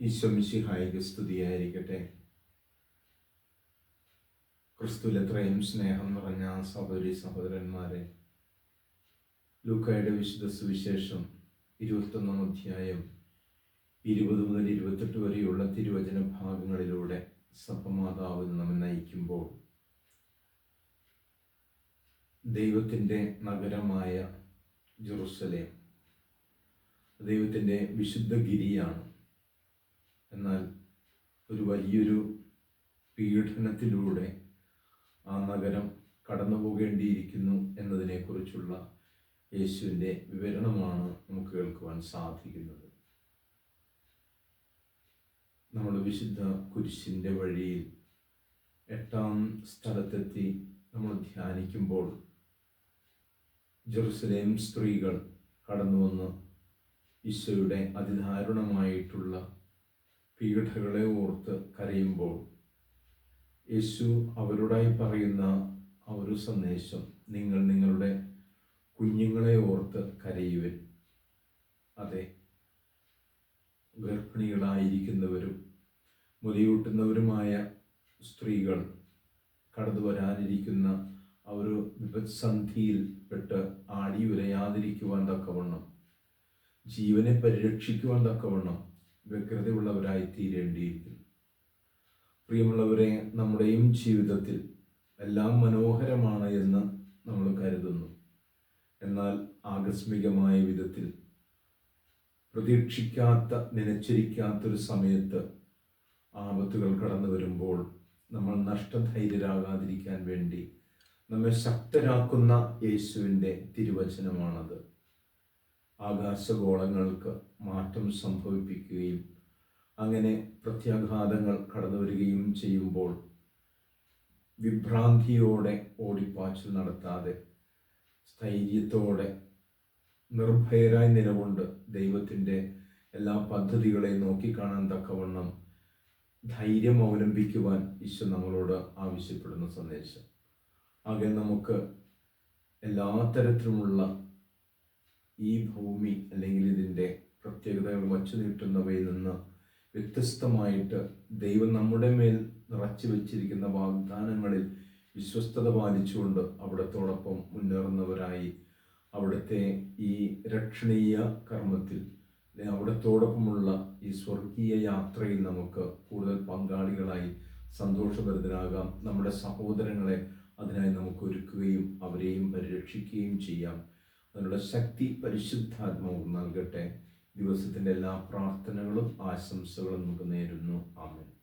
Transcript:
ഈശ്വമിശിഹായിക്ക് സ്തുതിയായിരിക്കട്ടെ. ക്രിസ്തുവിലെത്രയും സ്നേഹം നിറഞ്ഞ സഹോദരി സഹോദരന്മാരെ ലൂക്കായുടെ വിശുദ്ധ സുവിശേഷം ഇരുപത്തൊന്നാം അധ്യായം ഇരുപത് മുതൽ ഇരുപത്തെട്ട് വരെയുള്ള തിരുവചന ഭാഗങ്ങളിലൂടെ സഭമാതാവ് നമ്മെ നയിക്കുമ്പോൾ ദൈവത്തിന്റെ നഗരമായ ജെറുസലേം ദൈവത്തിന്റെ വിശുദ്ധ ഗിരിയാണ് എന്നാൽ ഒരു വലിയൊരു പീഡനത്തിലൂടെ ആ നഗരം കടന്നു പോകേണ്ടിയിരിക്കുന്നു എന്നതിനെക്കുറിച്ചുള്ള യേശുവിന്റെ വിവരണമാണ് നമുക്ക് കേൾക്കുവാൻ സാധിക്കുന്നത്. നമ്മൾ വിശുദ്ധ കുരിശിന്റെ വഴിയിൽ എട്ടാം സ്ഥലത്തെത്തി നമ്മൾ ധ്യാനിക്കുമ്പോൾ ജെറുസലേം സ്ത്രീകൾ കടന്നു വന്ന് ഈശോയുടെ അതിദാരുണമായിട്ടുള്ള പീഡകളെ ഓർത്ത് കരയുമ്പോൾ യേശു അവരോടായി പറയുന്ന ആ ഒരു സന്ദേശം നിങ്ങൾ നിങ്ങളുടെ കുഞ്ഞുങ്ങളെ ഓർത്ത് കരയുവൻ. അതെ ഗർഭിണികളായിരിക്കുന്നവരും മുലയൂട്ടുന്നവരുമായ സ്ത്രീകൾ കടന്നു വരാനിരിക്കുന്ന ആ ഒരു വിപത്സന്ധിയിൽ പെട്ട് ആടി ഉലയാതിരിക്കുവാൻ തക്കവണ്ണം ജീവനെ പരിരക്ഷിക്കുവാൻ തക്കവണ്ണം വ്യഗ്രതയുള്ളവരായി തീരേണ്ടിയിരിക്കുന്നു പ്രിയമുള്ളവരെ നമ്മുടെയും ജീവിതത്തിൽ എല്ലാം മനോഹരമാണ് എന്ന് നമ്മൾ കരുതുന്നു. എന്നാൽ ആകസ്മികമായ വിധത്തിൽ പ്രതീക്ഷിക്കാത്ത നനച്ചിരിക്കാത്തൊരു സമയത്ത് ആപത്തുകൾ കടന്നു വരുമ്പോൾ നമ്മൾ നഷ്ടധൈര്യരാകാതിരിക്കാൻ വേണ്ടി നമ്മെ ശക്തരാക്കുന്ന യേശുവിന്റെ തിരുവചനമാണത്. ആകാശഗോളങ്ങൾക്ക് മാറ്റം സംഭവിപ്പിക്കുകയും അങ്ങനെ പ്രത്യാഘാതങ്ങൾ കടന്നു വരികയും ചെയ്യുമ്പോൾ വിഭ്രാന്തിയോടെ ഓടിപ്പാച്ചിൽ നടത്താതെ സ്ഥൈര്യത്തോടെ നിർഭയരായി നിലകൊണ്ട് ദൈവത്തിന്റെ എല്ലാ പദ്ധതികളെയും നോക്കിക്കാണാൻ തക്കവണ്ണം ധൈര്യം അവലംബിക്കുവാൻ ഈശോ നമ്മളോട് ആവശ്യപ്പെടുന്ന സന്ദേശം. ആകെ നമുക്ക് എല്ലാ തരത്തിലുമുള്ള ഈ ഭൂമി അല്ലെങ്കിൽ ഇതിന്റെ പ്രത്യേകതകൾ വച്ചു നീട്ടുന്നവയിൽ നിന്ന് വ്യത്യസ്തമായിട്ട് ദൈവം നമ്മുടെ മേൽ നിറച്ചു വെച്ചിരിക്കുന്ന വാഗ്ദാനങ്ങളിൽ വിശ്വസ്തത പാലിച്ചുകൊണ്ട് അവിടത്തോടൊപ്പം മുന്നേറുന്നവരായി അവിടുത്തെ ഈ രക്ഷണീയ കർമ്മത്തിൽ അവിടത്തോടൊപ്പമുള്ള ഈ സ്വർഗീയ യാത്രയിൽ നമുക്ക് കൂടുതൽ പങ്കാളികളായി സന്തോഷഭരിതരാകാം. നമ്മുടെ സഹോദരങ്ങളെ അതിനായി നമുക്ക് ഒരുക്കുകയും അവരെയും പരിരക്ഷിക്കുകയും ചെയ്യാം. അതിനുള്ള ശക്തി പരിശുദ്ധാത്മാവ് നൽകട്ടെ. ദിവസത്തിന്റെ എല്ലാ പ്രാർത്ഥനകളും ആശംസകളും നമുക്ക് നേരുന്നു. ആമേൻ.